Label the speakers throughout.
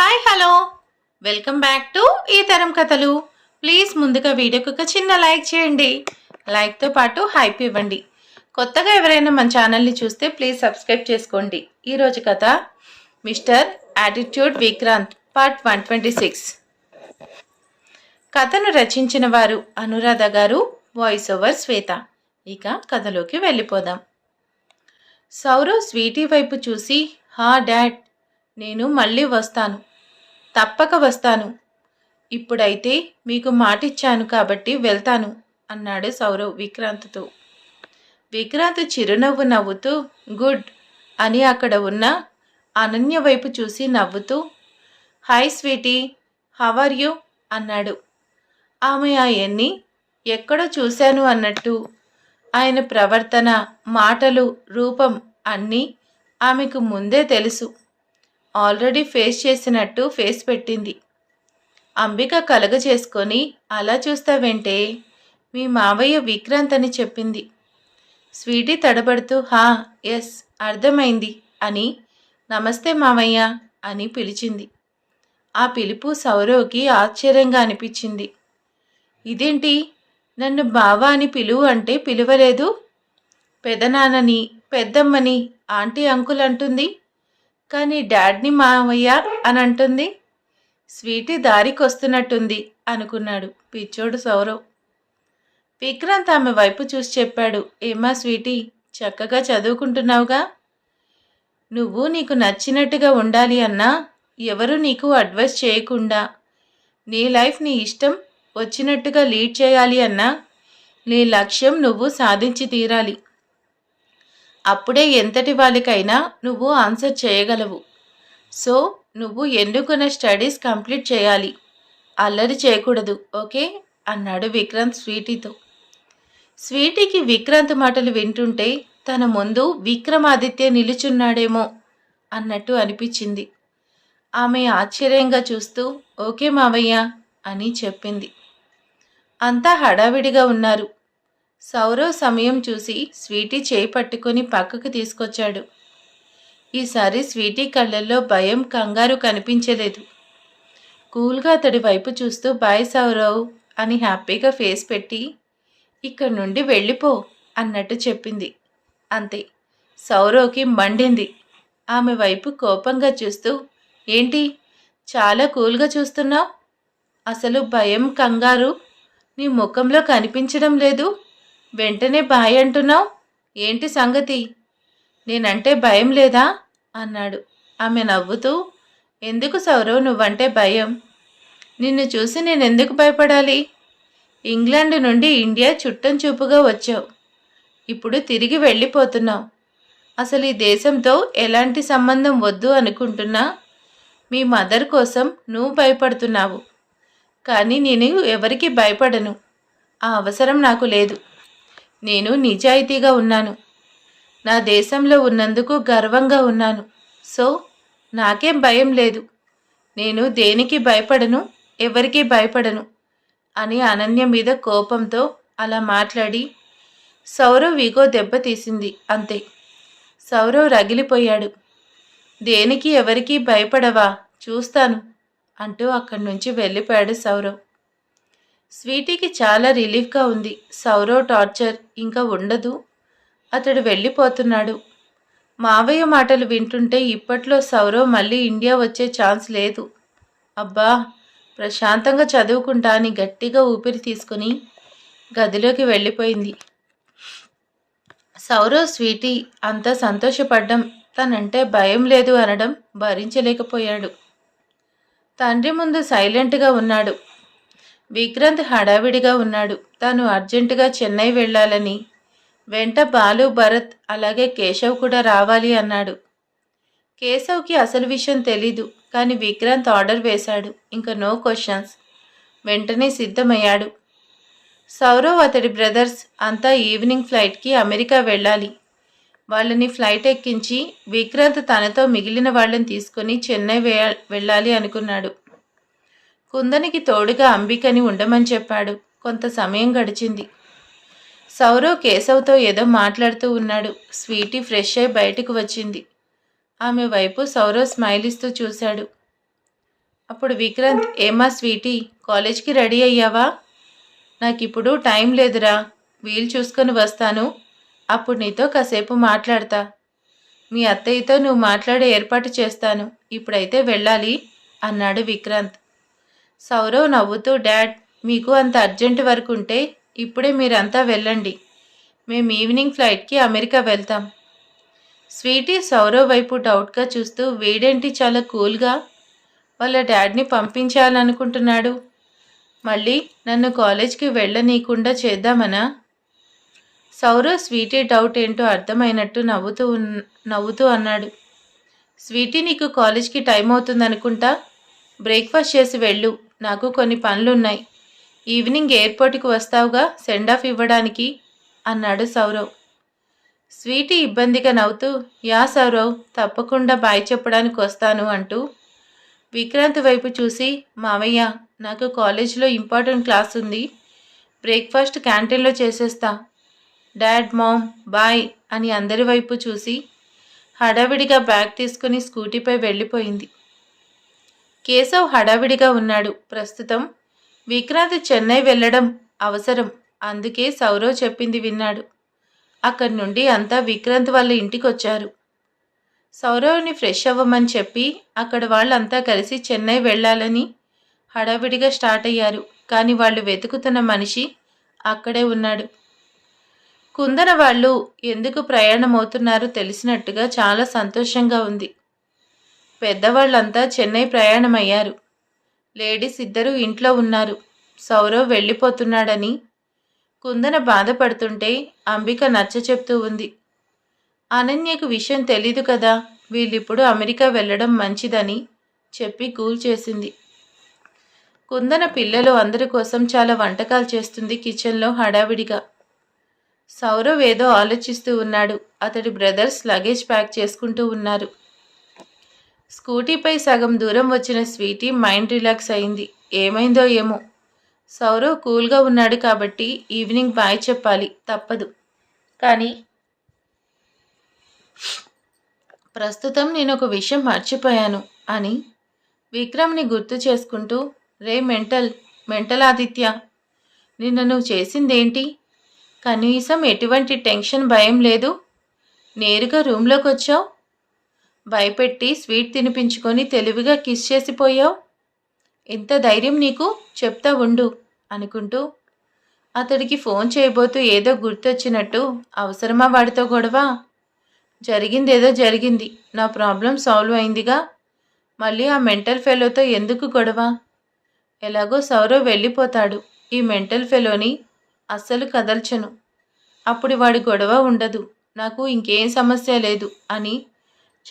Speaker 1: Hi hello welcome back to ఈ తరం కథలు. ప్లీజ్ ముందుగా వీడియోకి ఒక చిన్న లైక్ చేయండి. లైక్తో పాటు హైప్ ఇవ్వండి. కొత్తగా ఎవరైనా మన ఛానల్ని చూస్తే ప్లీజ్ సబ్స్క్రైబ్ చేసుకోండి. ఈరోజు కథ mister attitude Vikrant part one twenty six కథను రచించిన వారు అనురాధ గారు వాయిస్ ఓవర్ శ్వేత. ఇక కథలోకి వెళ్ళిపోదాం. సౌరవ్ స్వీటీ వైపు చూసి హా డాడ్ నేను మళ్ళీ వస్తాను. తప్పక వస్తాను. ఇప్పుడైతే మీకు మాటిచ్చాను కాబట్టి వెళ్తాను అన్నాడు సౌరవ్ విక్రాంత్తో. విక్రాంత్ చిరునవ్వు నవ్వుతూ గుడ్ అని అక్కడ ఉన్న అనన్య వైపు చూసి నవ్వుతూ హాయ్ స్వీటీ హవర్ యూ? అన్నాడు. ఆమె ఆయన్ని ఎక్కడో చూశాను అన్నట్టు. ఆయన ప్రవర్తన మాటలు రూపం అన్నీ ఆమెకు ముందే తెలుసు. ఆల్రెడీ ఫేస్ చేసినట్టు ఫేస్ పెట్టింది. అంబిక కలగ చేసుకొని అలా చూస్తావేంటే మీ మావయ్య విక్రాంత్ అని చెప్పింది. స్వీటీ తడబడుతూ హా ఎస్ అర్థమైంది అని నమస్తే మావయ్య అని పిలిచింది. ఆ పిలుపు సౌరవ్కి ఆశ్చర్యంగా అనిపించింది. ఇదేంటి? నన్ను బావా అని పిలువు అంటే పిలువలేదు? పెదనాన్నని పెద్దమ్మని ఆంటీ అంకుల్ అంటుంది? కానీ డాడ్ని మావయ్య అని అంటుంది స్వీటీ దారికి వస్తున్నట్టుంది అనుకున్నాడు పిచ్చోడు సౌరవ్. విక్రాంత్ ఆమె వైపు చూసి చెప్పాడు ఏమా స్వీటీ చక్కగా చదువుకుంటున్నావుగా? నువ్వు నీకు నచ్చినట్టుగా ఉండాలి అన్నా ఎవరు నీకు అడ్వైస్ చేయకుండా నీ లైఫ్ నీ ఇష్టం వచ్చినట్టుగా లీడ్ చేయాలి అన్నా నీ లక్ష్యం నువ్వు సాధించి తీరాలి. అప్పుడే ఎంతటి వాళ్ళకైనా నువ్వు ఆన్సర్ చేయగలవు. సో నువ్వు ఎన్నుకున్న స్టడీస్ కంప్లీట్ చేయాలి? అల్లరి చేయకూడదు ఓకే? అన్నాడు విక్రాంత్ స్వీటీతో. స్వీటీకి విక్రాంత్ మాటలు వింటుంటే తన ముందు విక్రమాదిత్య నిలుచున్నాడేమో అన్నట్టు అనిపించింది. ఆమె ఆశ్చర్యంగా చూస్తూ ఓకే మావయ్య అని చెప్పింది. అంతా హడావిడిగా ఉన్నారు. సౌరవ్ సమయం చూసి స్వీటీ చేయి పట్టుకొని పక్కకు తీసుకొచ్చాడు. ఈసారి స్వీటీ కళ్ళల్లో భయం కంగారు కనిపించలేదు. కూల్గా అతడి వైపు చూస్తూ బాయ్ సౌరవ్ అని హ్యాపీగా ఫేస్ పెట్టి ఇక్కడ నుండి వెళ్ళిపో అన్నట్టు చెప్పింది. అంతే. సౌరవ్కి మండింది. ఆమె వైపు కోపంగా చూస్తూ ఏంటి? చాలా కూల్గా చూస్తున్నావు? అసలు భయం కంగారు నీ ముఖంలో కనిపించడం లేదు? వెంటనే బాయ్ అంటున్నావు? ఏంటి సంగతి? నేనంటే భయం లేదా? అన్నాడు. ఆమె నవ్వుతూ ఎందుకు సౌరవ్ నువ్వంటే భయం? నిన్ను చూసి నేను ఎందుకు భయపడాలి? ఇంగ్లాండ్ నుండి ఇండియా చుట్టం చూపుగా వచ్చావు. ఇప్పుడు తిరిగి వెళ్ళిపోతున్నావు. అసలు ఈ దేశంతో ఎలాంటి సంబంధం వద్దు అనుకుంటున్నా? మీ మదర్ కోసం నువ్వు భయపడుతున్నావు. కానీ నేను ఎవరికి భయపడను. ఆ అవసరం నాకు లేదు. నేను నిజాయితీగా ఉన్నాను. నా దేశంలో ఉన్నందుకు గర్వంగా ఉన్నాను. సో నాకేం భయం లేదు. నేను దేనికి భయపడను ఎవరికీ భయపడను అని అనన్య మీద కోపంతో అలా మాట్లాడి సౌరవ్ విగో దెబ్బతీసింది అంతే. సౌరవ్ రగిలిపోయాడు. దేనికి ఎవరికీ భయపడవా చూస్తాను అంటూ అక్కడి నుంచి వెళ్ళిపోయాడు సౌరవ్. స్వీటీకి చాలా రిలీఫ్గా ఉంది. సౌరవ్ టార్చర్ ఇంకా ఉండదు. అతడు వెళ్ళిపోతున్నాడు. మావయ్య మాటలు వింటుంటే ఇప్పట్లో సౌరవ్ మళ్ళీ ఇండియా వచ్చే ఛాన్స్ లేదు. అబ్బా! ప్రశాంతంగా చదువుకుంటా అని గట్టిగా ఊపిరి తీసుకుని గదిలోకి వెళ్ళిపోయింది. సౌరవ్ స్వీటీ అంతా సంతోషపడ్డం తనంటే భయం లేదు అనడం భరించలేకపోయాడు. తండ్రి ముందు సైలెంట్గా ఉన్నాడు. విక్రాంత్ హడావిడిగా ఉన్నాడు. తాను అర్జెంటుగా చెన్నై వెళ్ళాలని. వెంట బాలు భరత్ అలాగే కేశవ్ కూడా రావాలి అన్నాడు. కేశవ్కి అసలు విషయం తెలీదు కానీ విక్రాంత్ ఆర్డర్ వేశాడు. ఇంకా నో క్వశ్చన్స్. వెంటనే సిద్ధమయ్యాడు. సౌరవ్ అతడి బ్రదర్స్ అంతా ఈవినింగ్ ఫ్లైట్కి అమెరికా వెళ్ళాలి. వాళ్ళని ఫ్లైట్ ఎక్కించి విక్రాంత్ తనతో మిగిలిన వాళ్ళని తీసుకొని చెన్నై వెళ్ళాలి అనుకున్నాడు. కుందనికి తోడుగా అంబికని ఉండమని చెప్పాడు. కొంత సమయం గడిచింది. సౌరవ్ కేశవ్తో ఏదో మాట్లాడుతూ ఉన్నాడు. స్వీటీ ఫ్రెష్ అయి బయటకు వచ్చింది. ఆమె వైపు సౌరవ్ స్మైల్ ఇస్తూ చూశాడు. అప్పుడు విక్రాంత్ ఏమా స్వీటీ కాలేజ్కి రెడీ అయ్యావా? నాకు ఇప్పుడు టైం లేదురా. వీలు చూసుకొని వస్తాను. అప్పుడు నీతో కాసేపు మాట్లాడతా. మీ అత్తయ్యతో నువ్వు మాట్లాడే ఏర్పాటు చేస్తాను. ఇప్పుడైతే వెళ్ళాలి అన్నాడు విక్రాంత్. సౌరవ్ నవ్వుతూ డాడ్ మీకు అంత అర్జెంట్ వర్క్ ఉంటే ఇప్పుడే మీరంతా వెళ్ళండి. మేము ఈవినింగ్ ఫ్లైట్కి అమెరికా వెళ్తాం. స్వీటీ సౌరవ్ వైపు డౌట్గా చూస్తూ వీడేంటి చాలా కూల్గా? వాళ్ళ డాడ్ని పంపించాలనుకుంటున్నాడు. మళ్ళీ నన్ను కాలేజ్కి వెళ్ళనీయకుండా చేద్దామనా? సౌరవ్ స్వీటీ డౌట్ ఏంటో అర్థమైనట్టు నవ్వుతూ నవ్వుతూ అన్నాడు. స్వీటీ నీకు కాలేజ్కి టైం అవుతుందనుకుంటా బ్రేక్ఫాస్ట్ చేసి వెళ్ళు. నాకు కొన్ని పనులున్నాయి. ఈవినింగ్ ఎయిర్పోర్ట్కి వస్తావుగా? సెండ్ ఆఫ్ ఇవ్వడానికి? అన్నాడు సౌరవ్. స్వీటీ ఇబ్బందిగా నవ్వుతూ యా సౌరవ్ తప్పకుండా బాయ్ చెప్పడానికి వస్తాను అంటూ విక్రాంత్ వైపు చూసి మావయ్య నాకు కాలేజ్లో ఇంపార్టెంట్ క్లాస్ ఉంది. బ్రేక్ఫాస్ట్ క్యాంటీన్లో చేసేస్తా. డాడ్ మామ్ బాయ్ అని అందరి వైపు చూసి హడావిడిగా బ్యాగ్ తీసుకుని స్కూటీపై వెళ్ళిపోయింది. కేశవ్ హడావిడిగా ఉన్నాడు. ప్రస్తుతం విక్రాంత్ చెన్నై వెళ్ళడం అవసరం. అందుకే సౌరవ్ చెప్పింది విన్నాడు. అక్కడి నుండి అంతా విక్రాంత్ వాళ్ళ ఇంటికొచ్చారు. సౌరవ్ని ఫ్రెష్ అవ్వమని చెప్పి అక్కడ వాళ్ళంతా కలిసి చెన్నై వెళ్ళాలని హడావిడిగా స్టార్ట్ అయ్యారు. కానీ వాళ్ళు వెతుకుతున్న మనిషి అక్కడే ఉన్నాడు. కుందన వాళ్ళు ఎందుకు ప్రయాణం అవుతున్నారో తెలిసినట్టుగా చాలా సంతోషంగా ఉంది. పెద్దవాళ్ళంతా చెన్నై ప్రయాణమయ్యారు. లేడీస్ ఇద్దరు ఇంట్లో ఉన్నారు. సౌరవ్ వెళ్ళిపోతున్నాడని కుందన బాధపడుతుంటే అంబిక నచ్చ చెప్తూ ఉంది. అనన్యకు విషయం తెలీదు కదా వీళ్ళిప్పుడు అమెరికా వెళ్ళడం మంచిదని చెప్పి కూల్ చేసింది. కుందన పిల్లలు అందరి కోసం చాలా వంటకాలు చేస్తుంది కిచెన్లో హడావిడిగా. సౌరవ్ ఏదో ఆలోచిస్తూ ఉన్నాడు. అతడి బ్రదర్స్ లగేజ్ ప్యాక్ చేసుకుంటూ ఉన్నారు. స్కూటీపై సగం దూరం వచ్చిన స్వీటీ మైండ్ రిలాక్స్ అయింది. ఏమైందో ఏమో. సౌరవ్ కూల్గా ఉన్నాడు కాబట్టి ఈవినింగ్ బాయ్ చెప్పాలి. తప్పదు. కానీ ప్రస్తుతం నేను ఒక విషయం మర్చిపోయాను అని విక్రమ్ని గుర్తు చేసుకుంటూ రే మెంటల్ మెంటల్ ఆదిత్య నిన్న నువ్వు చేసిందేంటి? కనీసం ఎటువంటి టెన్షన్ భయం లేదు? నేరుగా రూమ్లోకి వచ్చావు భయపెట్టి స్వీట్ తినిపించుకొని తెలివిగా కిస్ చేసిపోయావు? ఎంత ధైర్యం నీకు? చెప్తా ఉండు అనుకుంటూ అతడికి ఫోన్ చేయబోతూ ఏదో గుర్తొచ్చినట్టు అవసరమా వాడితో గొడవ? జరిగిందేదో జరిగింది. నా ప్రాబ్లం సాల్వ్ అయిందిగా? మళ్ళీ ఆ మెంటల్ ఫెలోతో ఎందుకు గొడవ? ఎలాగో సౌరవ్ వెళ్ళిపోతాడు. ఈ మెంటల్ ఫెలోని అస్సలు కదల్చను. అప్పుడు వాడి గొడవ ఉండదు. నాకు ఇంకేం సమస్య లేదు అని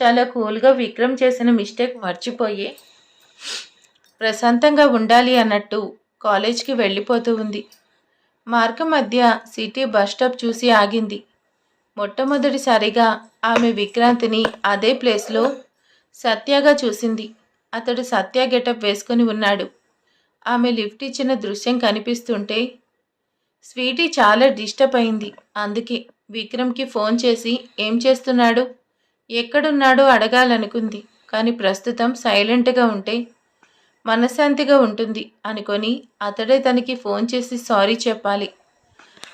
Speaker 1: చాలా కూల్గా విక్రమ్ చేసిన మిస్టేక్ మర్చిపోయి ప్రశాంతంగా ఉండాలి అన్నట్టు కాలేజ్కి వెళ్ళిపోతూ ఉంది. మార్గం మధ్య సిటీ బస్ స్టాప్ చూసి ఆగింది. మొట్టమొదటిసారిగా ఆమె విక్రాంతిని అదే ప్లేస్లో సత్యగా చూసింది. అతడు సత్య గెటప్ వేసుకొని ఉన్నాడు. ఆమె లిఫ్ట్ ఇచ్చిన దృశ్యం కనిపిస్తుంటే స్వీటీ చాలా డిస్టర్బ్ అయింది. అందుకే విక్రమ్కి ఫోన్ చేసి ఏం చేస్తున్నాడు? ఎక్కడున్నాడో అడగాలనుకుంది కానీ ప్రస్తుతం సైలెంట్గా ఉంటే మనశ్శాంతిగా ఉంటుంది అనుకొని అతడే తనకి ఫోన్ చేసి సారీ చెప్పాలి.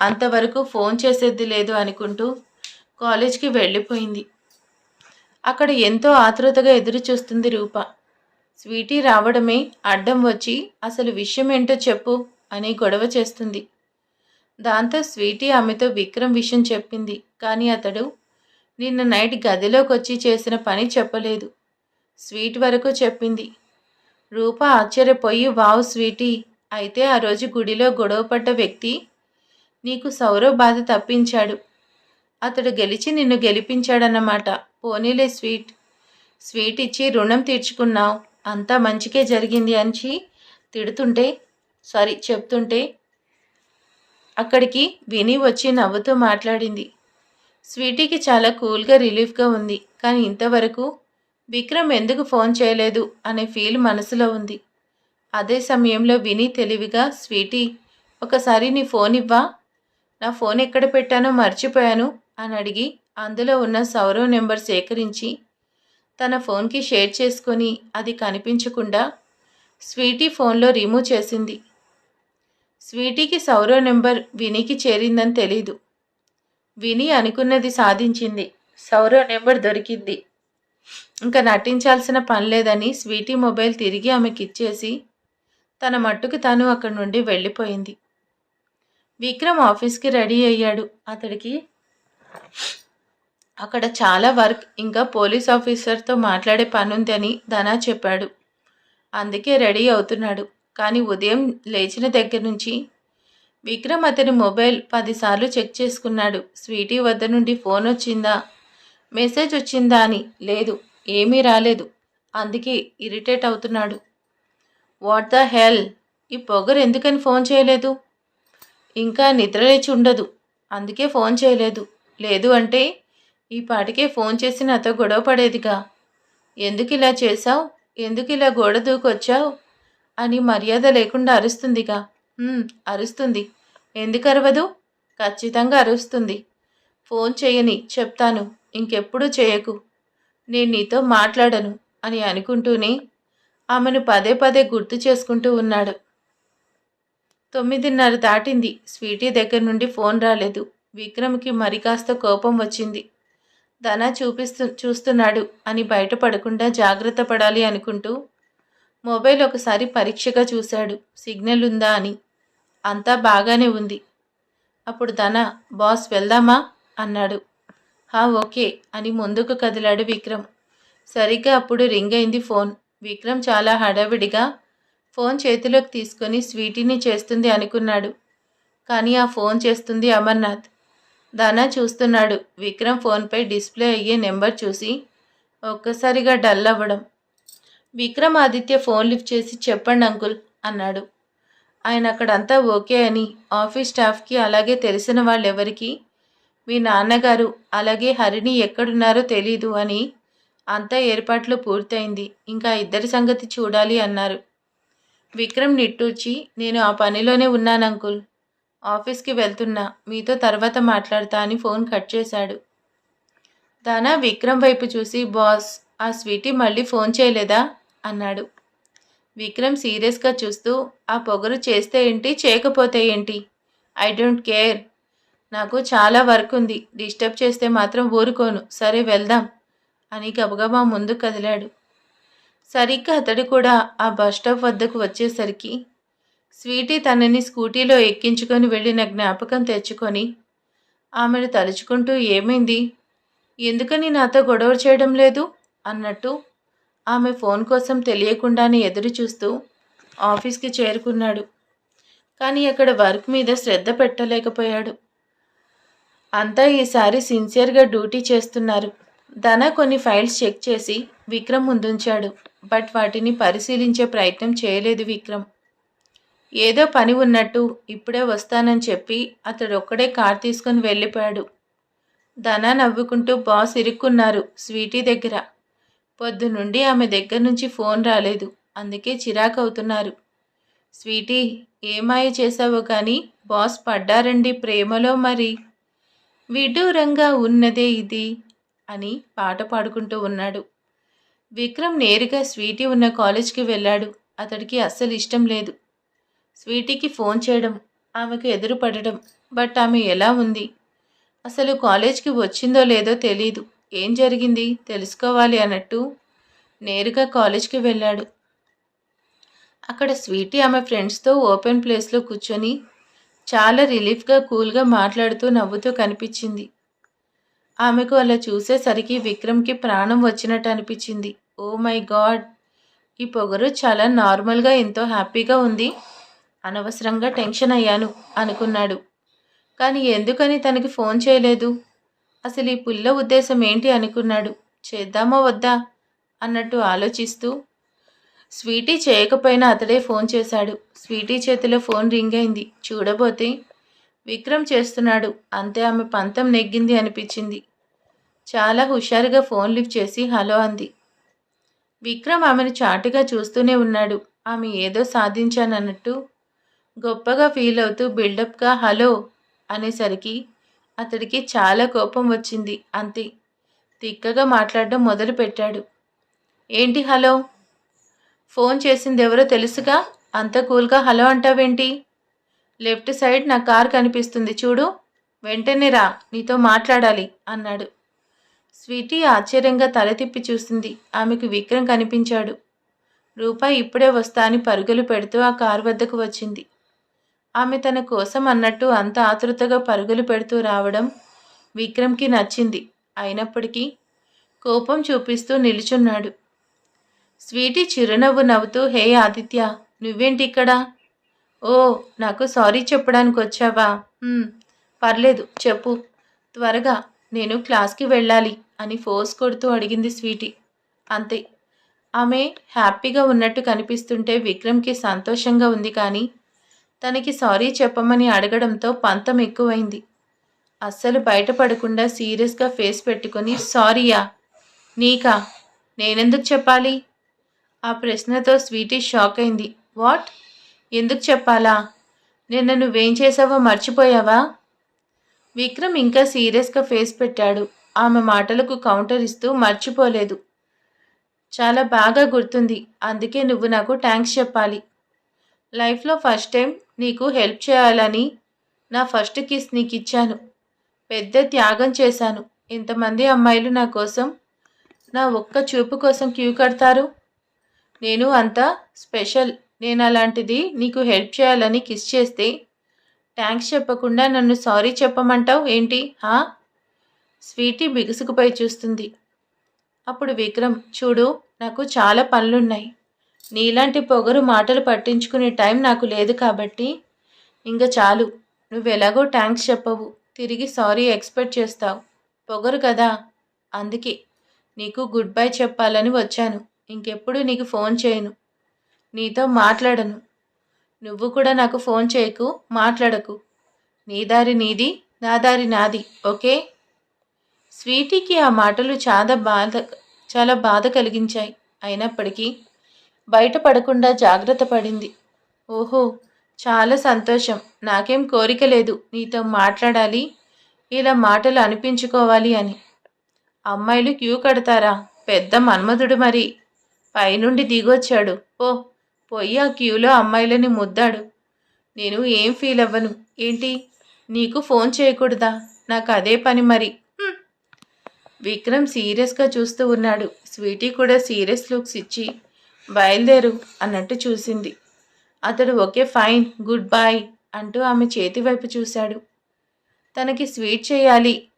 Speaker 1: అంతవరకు ఫోన్ చేసేది లేదు అనుకుంటూ కాలేజ్కి వెళ్ళిపోయింది. అక్కడ ఎంతో ఆతృతగా ఎదురు చూస్తుంది రూప. స్వీటీ రావడమే అడ్డం వచ్చి అసలు విషయం ఏంటో చెప్పు అని గొడవ చేస్తుంది. దాంతో స్వీటీ ఆమెతో విక్రమ్ విషయం చెప్పింది కానీ అతడు నిన్న నైట్ గదిలోకి వచ్చి చేసిన పని చెప్పలేదు. స్వీట్ వరకు చెప్పింది. రూప ఆశ్చర్యపోయి వావ్ స్వీటీ అయితే ఆ రోజు గుడిలో గొడవపడ్డ వ్యక్తి నీకు సౌరవ్ బాధ తప్పించాడు. అతడు గెలిచి నిన్ను గెలిపించాడన్నమాట. పోనీలే స్వీట్. స్వీట్ ఇచ్చి రుణం తీర్చుకున్నావు. అంతా మంచికే జరిగింది అని తిడుతుంటే సారీ చెప్తుంటే అక్కడికి విని వచ్చి నవ్వుతూ మాట్లాడింది. స్వీటీకి చాలా కూల్గా రిలీఫ్గా ఉంది. కానీ ఇంతవరకు విక్రమ్ ఎందుకు ఫోన్ చేయలేదు అనే ఫీల్ మనసులో ఉంది. అదే సమయంలో విని తెలివిగా స్వీటీ ఒకసారి నీ ఫోన్ ఇవ్వా? నా ఫోన్ ఎక్కడ పెట్టానో మర్చిపోయాను అని అడిగి అందులో ఉన్న సౌరవ్ నెంబర్ సేకరించి తన ఫోన్కి షేర్ చేసుకొని అది కనిపించకుండా స్వీటీ ఫోన్లో రిమూవ్ చేసింది. స్వీటీకి సౌరవ్ నెంబర్ వినీకి చేరిందని తెలీదు. విని అనుకున్నది సాధించింది. సౌరవ్ నెంబర్ దొరికింది. ఇంకా నటించాల్సిన పని లేదని స్వీటీ మొబైల్ తిరిగి ఆమెకి ఇచ్చేసి తన మట్టుకు తను అక్కడి నుండి వెళ్ళిపోయింది. విక్రమ్ ఆఫీస్కి రెడీ అయ్యాడు. అతడికి అక్కడ చాలా వర్క్ ఇంకా పోలీస్ ఆఫీసర్తో మాట్లాడే పని ఉందని ధనా చెప్పాడు. అందుకే రెడీ అవుతున్నాడు. కానీ ఉదయం లేచిన దగ్గర నుంచి విక్రమ్ అతని మొబైల్ పదిసార్లు చెక్ చేసుకున్నాడు. స్వీటీ వద్ద నుండి ఫోన్ వచ్చిందా? మెసేజ్ వచ్చిందా అని. లేదు ఏమీ రాలేదు. అందుకే ఇరిటేట్ అవుతున్నాడు. What the hell? ఈ పొగరు ఎందుకని ఫోన్ చేయలేదు? ఇంకా నిద్రలేచి ఉండదు. అందుకే ఫోన్ చేయలేదు. లేదు అంటే ఈ పాటికే ఫోన్ చేసి నాతో గొడవ పడేదిగా. ఎందుకు ఇలా చేశావు? ఎందుకు ఇలా గోడ దూకొచ్చావు? అని మర్యాద లేకుండా అరుస్తుందిగా. అరుస్తుంది. ఎందుకు అరవదు ఖచ్చితంగా అరుస్తుంది. ఫోన్ చేయని చెప్తాను. ఇంకెప్పుడు చేయకు. నేను నీతో మాట్లాడను అని అనుకుంటూనే ఆమెను పదే పదే గుర్తు చేసుకుంటూ ఉన్నాడు. తొమ్మిదిన్నర దాటింది. స్వీటీ దగ్గర నుండి ఫోన్ రాలేదు. విక్రమ్కి మరి కాస్త కోపం వచ్చింది. ధన చూపిస్తూ చూస్తున్నాడు అని బయటపడకుండా జాగ్రత్త పడాలి అనుకుంటూ మొబైల్ ఒకసారి పరీక్షగా చూశాడు. సిగ్నల్ ఉందా అని. అంతా బాగానే ఉంది. అప్పుడు ధన బాస్ వెళ్దామా? అన్నాడు. హా ఓకే అని ముందుకు కదిలాడు విక్రమ్. సరిగ్గా అప్పుడు రింగ్ అయింది ఫోన్. విక్రమ్ చాలా హడావిడిగా ఫోన్ చేతిలోకి తీసుకొని స్వీటీని చేస్తుంది అనుకున్నాడు. కానీ ఆ ఫోన్ చేస్తుంది అమర్నాథ్. దానా చూస్తున్నాడు. విక్రమ్ ఫోన్పై డిస్ప్లే అయ్యే నెంబర్ చూసి ఒక్కసారిగా డల్ అవ్వడం. విక్రమ్ ఆదిత్య ఫోన్ లిఫ్ట్ చేసి చెప్పండి అంకుల్ అన్నాడు. ఆయన అక్కడంతా ఓకే అని ఆఫీస్ స్టాఫ్కి అలాగే తెలిసిన వాళ్ళెవరికి? మీ నాన్నగారు అలాగే హరిణి ఎక్కడున్నారో తెలీదు అని అంతా ఏర్పాట్లు పూర్తయింది. ఇంకా ఇద్దరి సంగతి చూడాలి అన్నారు. విక్రమ్ నిట్టూర్చి నేను ఆ పనిలోనే ఉన్నాను అంకుల్. ఆఫీస్కి వెళ్తున్నా. మీతో తర్వాత మాట్లాడతా అని ఫోన్ కట్ చేశాడు. దానా విక్రమ్ వైపు చూసి బాస్ ఆ స్వీటీ మళ్ళీ ఫోన్ చేయలేదా? అన్నాడు. విక్రమ్ సీరియస్గా చూస్తూ ఆ పొగరు చేస్తే ఏంటి చేయకపోతే ఏంటి? ఐ డోంట్ కేర్ నాకు చాలా వర్క్ ఉంది. డిస్టర్బ్ చేస్తే మాత్రం ఊరుకోను. సరే వెళ్దాం. అని గబగబా ముందు కదిలాడు. సరిగ్గా అతడు కూడా ఆ బస్ స్టాప్ వద్దకు వచ్చేసరికి స్వీటీ తనని స్కూటీలో ఎక్కించుకొని వెళ్ళిన జ్ఞాపకం తెచ్చుకొని ఆమెను తలుచుకుంటూ ఏమైంది? ఎందుకని నాతో గొడవ చేయడం లేదు? అన్నట్టు ఆమె ఫోన్ కోసం తెలియకుండానే ఎదురు చూస్తూ ఆఫీస్కి చేరుకున్నాడు. కానీ అక్కడ వర్క్ మీద శ్రద్ధ పెట్టలేకపోయాడు. అంతా ఈసారి సిన్సియర్గా డ్యూటీ చేస్తున్నారు. ధన కొన్ని ఫైల్స్ చెక్ చేసి విక్రమ్ ముందుంచాడు. బట్ వాటిని పరిశీలించే ప్రయత్నం చేయలేదు విక్రమ్. ఏదో పని ఉన్నట్టు ఇప్పుడే వస్తానని చెప్పి అతడు ఒక్కడే కార్ తీసుకొని వెళ్ళిపోయాడు. ధన నవ్వుకుంటూ బాస్ ఇరుక్కున్నారు స్వీటీ దగ్గర. పొద్దు నుండి ఆమె దగ్గర నుంచి ఫోన్ రాలేదు. అందుకే చిరాకు అవుతున్నారు. స్వీటీ ఏమాయ చేశావో కానీ బాస్ పడ్డారండి ప్రేమలో మరి. విడూరంగా ఉన్నదే ఇది అని పాట పాడుకుంటూ ఉన్నాడు. విక్రమ్ నేరుగా స్వీటీ ఉన్న కాలేజ్కి వెళ్ళాడు. అతడికి అస్సలు ఇష్టం లేదు. స్వీటీకి ఫోన్ చేయడం ఆమెకు ఎదురుపడడం బట్ ఆమె ఎలా ఉంది? అసలు కాలేజ్కి వచ్చిందో లేదో తెలీదు. ఏం జరిగింది? తెలుసుకోవాలి అన్నట్టు నేరుగా కాలేజ్కి వెళ్ళాడు. అక్కడ స్వీటీ ఆమె ఫ్రెండ్స్తో ఓపెన్ ప్లేస్లో కూర్చొని చాలా రిలీఫ్గా కూల్గా మాట్లాడుతూ నవ్వుతూ కనిపించింది. ఆమెకు అలా చూసేసరికి విక్రమ్కి ప్రాణం వచ్చినట్టు అనిపించింది. Oh my god! ఈ పొగరు చాలా నార్మల్గా ఎంతో హ్యాపీగా ఉంది. అనవసరంగా టెన్షన్ అయ్యాను అనుకున్నాడు. కానీ ఎందుకని తనకి ఫోన్ చేయలేదు? అసలు ఈ పుల్ల ఉద్దేశం ఏంటి అనుకున్నాడు. చేద్దామా వద్దా? అన్నట్టు ఆలోచిస్తూ. స్వీటీ చేయకపోయినా అతడే ఫోన్ చేశాడు. స్వీటీ చేతిలో ఫోన్ రింగ్ అయింది. చూడబోతే విక్రమ్ చేస్తున్నాడు. అంతే ఆమె పంతం నెగ్గింది అనిపించింది. చాలా హుషారుగా ఫోన్ లిఫ్ట్ చేసి హలో అంది. విక్రమ్ ఆమెను చాటుగా చూస్తూనే ఉన్నాడు. ఆమె ఏదో సాధించానన్నట్టు గొప్పగా ఫీల్ అవుతూ బిల్డప్గా హలో అనేసరికి అతడికి చాలా కోపం వచ్చింది. అంతే. తిక్కగా మాట్లాడడం మొదలుపెట్టాడు ఏంటి హలో? ఫోన్ చేసింది ఎవరో తెలుసుగా? అంత కూల్గా హలో అంటావేంటి? లెఫ్ట్ సైడ్ నా కార్ కనిపిస్తుంది చూడు. వెంటనే రా నీతో మాట్లాడాలి అన్నాడు. స్వీటీ ఆశ్చర్యంగా తల తిప్పి చూసింది. ఆమెకు విక్రమ్ కనిపించాడు. రూపాయి ఇప్పుడే వస్తా అని పరుగులు పెడుతూ ఆ కారు వద్దకు వచ్చింది. ఆమె తన కోసం అన్నట్టు అంత ఆతృతగా పరుగులు పెడుతూ రావడం విక్రమ్కి నచ్చింది. అయినప్పటికీ కోపం చూపిస్తూ నిలుచున్నాడు. స్వీటీ చిరునవ్వు నవ్వుతూ హే ఆదిత్య నువ్వేంటి ఇక్కడ ఓ నాకు సారీ చెప్పడానికి వచ్చావా పర్లేదు చెప్పు. త్వరగా నేను క్లాస్కి వెళ్ళాలి అని ఫోర్స్ కొడుతూ అడిగింది స్వీటీ. అంతే. ఆమె హ్యాపీగా ఉన్నట్టు కనిపిస్తుంటే విక్రమ్కి సంతోషంగా ఉంది కానీ తనకి సారీ చెప్పమని అడగడంతో పంతం ఎక్కువైంది. అస్సలు బయటపడకుండా సీరియస్గా ఫేస్ పెట్టుకొని సారీయా? నీకా? నేనెందుకు చెప్పాలి? ఆ ప్రశ్నతో స్వీటీ షాక్ అయింది. వాట్? ఎందుకు చెప్పాలా? నిన్న నువ్వేం చేసావో మర్చిపోయావా? విక్రమ్ ఇంకా సీరియస్గా ఫేస్ పెట్టాడు. ఆమె మాటలకు కౌంటర్ ఇస్తూ మర్చిపోలేదు. చాలా బాగా గుర్తుంది. అందుకే నువ్వు నాకు థ్యాంక్స్ చెప్పాలి. లైఫ్లో ఫస్ట్ టైం నీకు హెల్ప్ చేయాలని నా ఫస్ట్ కిస్ నీకు ఇచ్చాను పెద్ద త్యాగం చేశాను. ఇంతమంది అమ్మాయిలు నా కోసం నా ఒక్క చూపు కోసం క్యూ కడతారు? నేను అంత స్పెషల్. నేను అలాంటిది నీకు హెల్ప్ చేయాలని కిస్ చేస్తే థ్యాంక్స్ చెప్పకుండా నన్ను సారీ చెప్పమంటావు ఏంటి? హా? స్వీటీ బిగుసుకుపై చూస్తుంది. అప్పుడు విక్రమ్ చూడు నాకు చాలా పనులున్నాయి. నీలాంటి పొగరు మాటలు పట్టించుకునే టైం నాకు లేదు కాబట్టి ఇంకా చాలు. నువ్వు ఎలాగో థ్యాంక్స్ చెప్పవు. తిరిగి సారీ ఎక్స్పెక్ట్ చేస్తావు. పొగరు కదా. అందుకే నీకు గుడ్ బై చెప్పాలని వచ్చాను. ఇంకెప్పుడు నీకు ఫోన్ చేయను. నీతో మాట్లాడను. నువ్వు కూడా నాకు ఫోన్ చేయకు మాట్లాడకు. నీ దారి నీది నా దారి నాది ఓకే? స్వీటీకి ఆ మాటలు చాలా బాధ చాలా బాధ కలిగించాయి. అయినప్పటికీ బయటపడకుండా జాగ్రత్త పడింది. ఓహో చాలా సంతోషం. నాకేం కోరిక లేదు. నీతో మాట్లాడాలి ఇలా మాటలు అనిపించుకోవాలి అని. అమ్మాయిలు క్యూ కడతారా? పెద్ద మన్మధుడు మరి. పైనుండి దిగొచ్చాడు. ఓ పోయి ఆ క్యూలో అమ్మాయిలని ముద్దాడు. నేను ఏం ఫీల్ అవ్వను. ఏంటి? నీకు ఫోన్ చేయకూడదా? నాకు అదే పని మరి. విక్రమ్ సీరియస్గా చూస్తూ ఉన్నాడు. స్వీటీ కూడా సీరియస్ లుక్స్ ఇచ్చి బయలుదేరు అన్నట్టు చూసింది. అతడు ఓకే ఫైన్ గుడ్ బాయ్ అంటూ ఆమె చేతి వైపు చూశాడు. తనకి స్వీట్ చేయాలి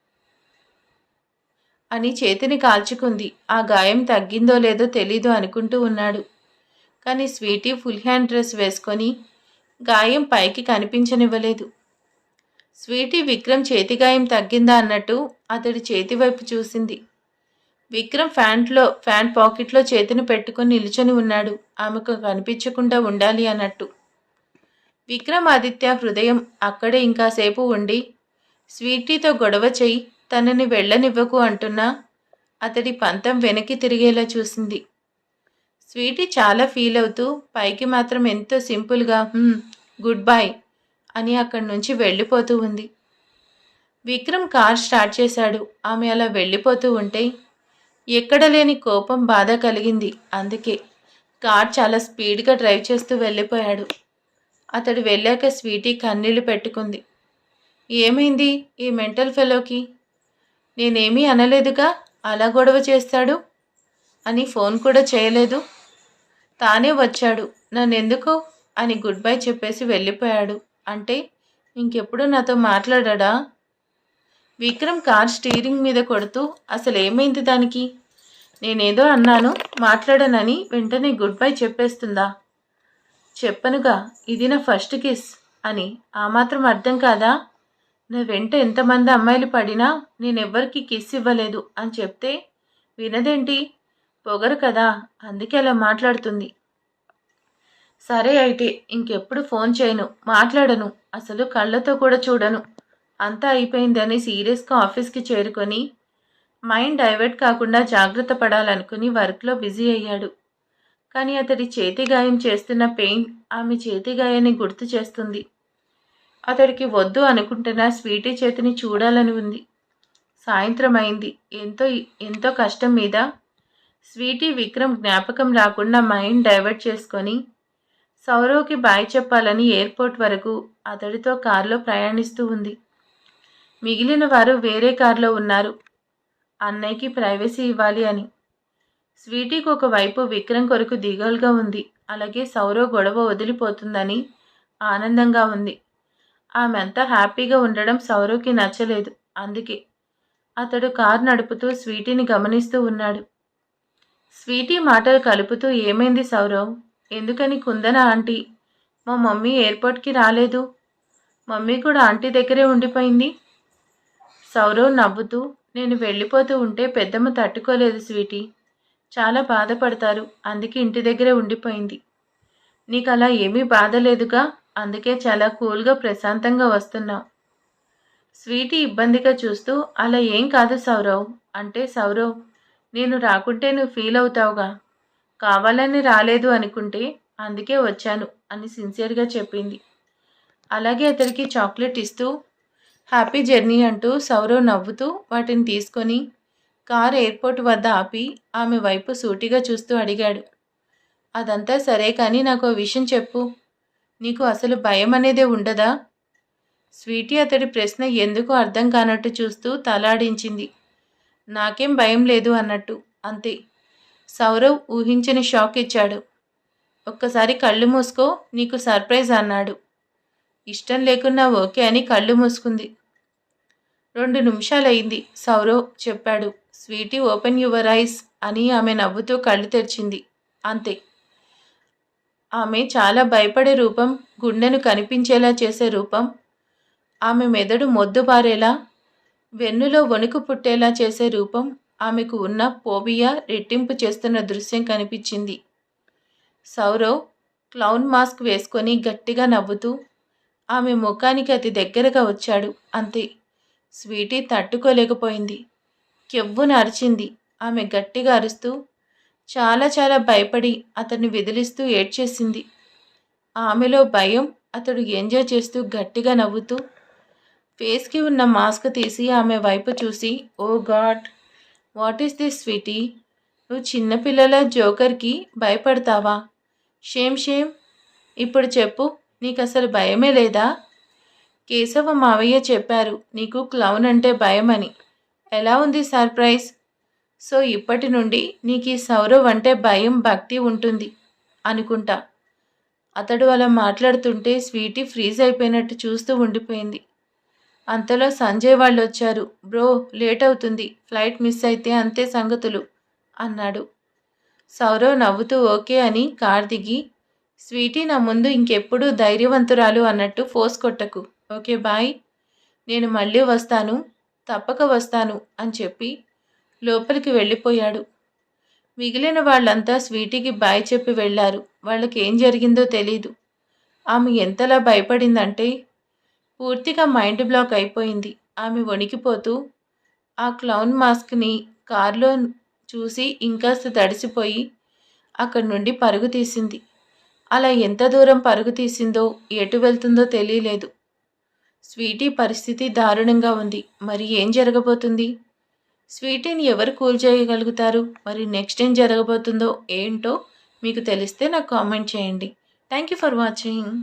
Speaker 1: అని చేతిని కాల్చుకుంది. ఆ గాయం తగ్గిందో లేదో తెలీదు అనుకుంటూ ఉన్నాడు. కానీ స్వీటీ ఫుల్ హ్యాండ్ డ్రెస్ వేసుకొని గాయం పైకి కనిపించనివ్వలేదు. స్వీటీ విక్రమ్ చేతి గాయం తగ్గిందా అన్నట్టు అతడి చేతి వైపు చూసింది. విక్రమ్ ఫ్యాంట్లో ఫ్యాంట్ పాకెట్లో చేతిని పెట్టుకొని నిల్చొని ఉన్నాడు. ఆమెకు కనిపించకుండా ఉండాలి అన్నట్టు. విక్రమ్ ఆదిత్య హృదయం అక్కడే ఇంకాసేపు ఉండి స్వీటీతో గొడవ చెయ్యి తనని వెళ్ళనివ్వకు అంటున్నా అతడి పంతం వెనక్కి తిరిగేలా చూసింది. స్వీటీ చాలా ఫీల్ అవుతూ పైకి మాత్రం ఎంతో సింపుల్గా గుడ్ బాయ్ అని అక్కడి నుంచి వెళ్ళిపోతూ ఉంది. విక్రమ్ కార్ స్టార్ట్ చేశాడు. ఆమె అలా వెళ్ళిపోతూ ఉంటే ఎక్కడ లేని కోపం బాధ కలిగింది. అందుకే కార్ చాలా స్పీడ్గా డ్రైవ్ చేస్తూ వెళ్ళిపోయాడు. అతడు వెళ్ళాక స్వీటీ కన్నీళ్ళు పెట్టుకుంది. ఏమైంది ఈ మెంటల్ ఫెలోకి? నేనేమీ అనలేదుగా? అలా గొడవ చేస్తాడు? అని ఫోన్ కూడా చేయలేదు. తానే వచ్చాడు. నన్నెందుకు? అని గుడ్ బై చెప్పేసి వెళ్ళిపోయాడు. అంటే ఇంకెప్పుడు నాతో మాట్లాడా విక్రమ్ కార్ స్టీరింగ్ మీద కొడుతూ అసలు ఏమైంది దానికి? నేనేదో అన్నాను మాట్లాడనని వెంటనే గుడ్ బై చెప్పేస్తుందా? చెప్పనుగా ఇది నా ఫస్ట్ కిస్ అని. ఆ మాత్రం అర్థం కాదా? నా వెంట ఎంతమంది అమ్మాయిలు పడినా నేనెవ్వరికి కిస్ ఇవ్వలేదు అని చెప్తే వినదేంటి? పొగరు కదా అందుకే అలా మాట్లాడుతుంది. సరే అయితే ఇంకెప్పుడు ఫోన్ చేయను మాట్లాడను అసలు కళ్ళతో కూడా చూడను. అంతా అయిపోయిందని సీరియస్గా ఆఫీస్కి చేరుకొని మైండ్ డైవర్ట్ కాకుండా జాగ్రత్త పడాలనుకుని వర్క్లో బిజీ అయ్యాడు. కానీ అతడి చేతి గాయం చేస్తున్న పెయిన్ ఆమె చేతి గాయాన్ని గుర్తు చేస్తుంది. అతడికి వద్దు అనుకుంటున్న స్వీటీ చేతిని చూడాలని ఉంది. సాయంత్రం అయింది. ఎంతో ఎంతో కష్టం మీద స్వీటీ విక్రమ్ జ్ఞాపకం రాకుండా మైండ్ డైవర్ట్ చేసుకొని సౌరవ్కి బాయ్ చెప్పాలని ఎయిర్పోర్ట్ వరకు అతడితో కారులో ప్రయాణిస్తూ ఉంది. మిగిలిన వారు వేరే కారులో ఉన్నారు. అన్నయ్యకి ప్రైవసీ ఇవ్వాలి అని. స్వీటీకి ఒకవైపు విక్రమ్ కొరకు దిగలుగా ఉంది. అలాగే సౌరవ్ గొడవ వదిలిపోతుందని ఆనందంగా ఉంది. ఆమెంతా హ్యాపీగా ఉండడం సౌరవ్కి నచ్చలేదు. అందుకే అతడు కారు నడుపుతూ స్వీటీని గమనిస్తూ ఉన్నాడు. స్వీటీ మాటలు కలుపుతూ ఏమైంది సౌరవ్? ఎందుకని కుందన ఆంటీ? మా మమ్మీ ఎయిర్పోర్ట్కి రాలేదు. మమ్మీ కూడా ఆంటీ దగ్గరే ఉండిపోయింది. సౌరవ్ నవ్వుతూ నేను వెళ్ళిపోతూ ఉంటే పెద్దమ్మ తట్టుకోలేదు స్వీటీ. చాలా బాధపడతారు. అందుకే ఇంటి దగ్గరే ఉండిపోయింది. నీకు అలా ఏమీ బాధ లేదుగా? అందుకే చాలా కూల్గా ప్రశాంతంగా వస్తున్నావు. స్వీటీ ఇబ్బందిగా చూస్తూ అలా ఏం కాదు సౌరవ్. అంటే సౌరవ్ నేను రాకుంటే నువ్వు ఫీల్ అవుతావుగా. కావాలని రాలేదు అనుకుంటే అందుకే వచ్చాను అని సిన్సియర్గా చెప్పింది. అలాగే అతడికి చాక్లెట్ ఇస్తూ హ్యాపీ జర్నీ అంటూ సౌరవ్ నవ్వుతూ వాటిని తీసుకొని కార్ ఎయిర్పోర్ట్ వద్ద ఆపి ఆమె వైపు సూటిగా చూస్తూ అడిగాడు. అదంతా సరే కానీ నాకు విషయం చెప్పు. నీకు అసలు భయం అనేదే ఉండదా? స్వీటీ అతడి ప్రశ్న ఎందుకు అర్థం కానట్టు చూస్తూ తలాడించింది. నాకేం భయం లేదు అన్నట్టు. అంతే. సౌరవ్ ఊహించని షాక్ ఇచ్చాడు. ఒక్కసారి కళ్ళు మూసుకో నీకు సర్ప్రైజ్ అన్నాడు. ఇష్టం లేకున్నా ఓకే అని కళ్ళు మూసుకుంది. రెండు నిమిషాలయ్యింది సౌరవ్ చెప్పాడు. స్వీటీ ఓపెన్ యువర్ ఐస్ అని ఆమె నవ్వుతూ కళ్ళు తెరిచింది. అంతే. ఆమె చాలా భయపడే రూపం గుండెను కనిపించేలా చేసే రూపం ఆమె మెదడు మొద్దుబారేలా వెన్నులో వణుకు పుట్టేలా చేసే రూపం ఆమెకు ఉన్న పోబియా రెట్టింపు చేస్తున్న దృశ్యం కనిపించింది. సౌరవ్ క్లౌన్ మాస్క్ వేసుకొని గట్టిగా నవ్వుతూ ఆమె ముఖానికి అతి దగ్గరగా వచ్చాడు. అంతే. స్వీటీ తట్టుకోలేకపోయింది. కెవ్వున అరిచింది ఆమె గట్టిగా అరుస్తూ చాలా చాలా భయపడి అతన్ని విదిలిస్తూ ఏడ్చేసింది. ఆమెలో భయం అతడు ఎంజాయ్ చేస్తూ గట్టిగా నవ్వుతూ ఫేస్కి ఉన్న మాస్క్ తీసి ఆమె వైపు చూసి ఓ god what is this sweetie? నువ్వు చిన్నపిల్లల జోకర్కి భయపడతావా? షేమ్ షేమ్ ఇప్పుడు చెప్పు. నీకు అసలు భయమే లేదా? కేశవ మావయ్య చెప్పారు నీకు క్లౌన్ అంటే భయమని. ఎలా ఉంది సర్ప్రైజ్? సో ఇప్పటి నుండి నీకు ఈ సౌరవ్ అంటే భయం భక్తి ఉంటుంది అనుకుంటా. అతడు అలా మాట్లాడుతుంటే స్వీటీ ఫ్రీజ్ అయిపోయినట్టు చూస్తూ ఉండిపోయింది. అంతలో సంజయ్ వాళ్ళు వచ్చారు బ్రో లేట్ అవుతుంది. ఫ్లైట్ మిస్ అయితే అంతే సంగతులు అన్నాడు. సౌరవ్ నవ్వుతూ ఓకే అని కార్ దిగి స్వీటీ నా ముందు ఇంకెప్పుడు ధైర్యవంతురాలు అన్నట్టు ఫోర్స్ కొట్టకు. Okay bye. నేను మళ్ళీ వస్తాను. తప్పక వస్తాను అని చెప్పి లోపలికి వెళ్ళిపోయాడు. మిగిలిన వాళ్ళంతా స్వీటీకి బాయ్ చెప్పి వెళ్ళారు. వాళ్ళకి ఏం జరిగిందో తెలీదు. ఆమె ఎంతలా భయపడిందంటే పూర్తిగా మైండ్ బ్లాక్ అయిపోయింది. ఆమె వణికిపోతూ ఆ క్లౌన్ మాస్క్ని కారులో చూసి ఇంకాస్త తడిసిపోయి అక్కడి నుండి పరుగు తీసింది. అలా ఎంత దూరం పరుగు తీసిందో ఎటు వెళ్తుందో తెలియలేదు. స్వీటీ పరిస్థితి దారుణంగా ఉంది. మరి ఏం జరగబోతుంది? స్వీటీని ఎవరు కూల్ చేయగలుగుతారు? మరి నెక్స్ట్ ఏం జరగబోతుందో ఏంటో మీకు తెలిస్తే నాకు కామెంట్ చేయండి. Thank you for watching.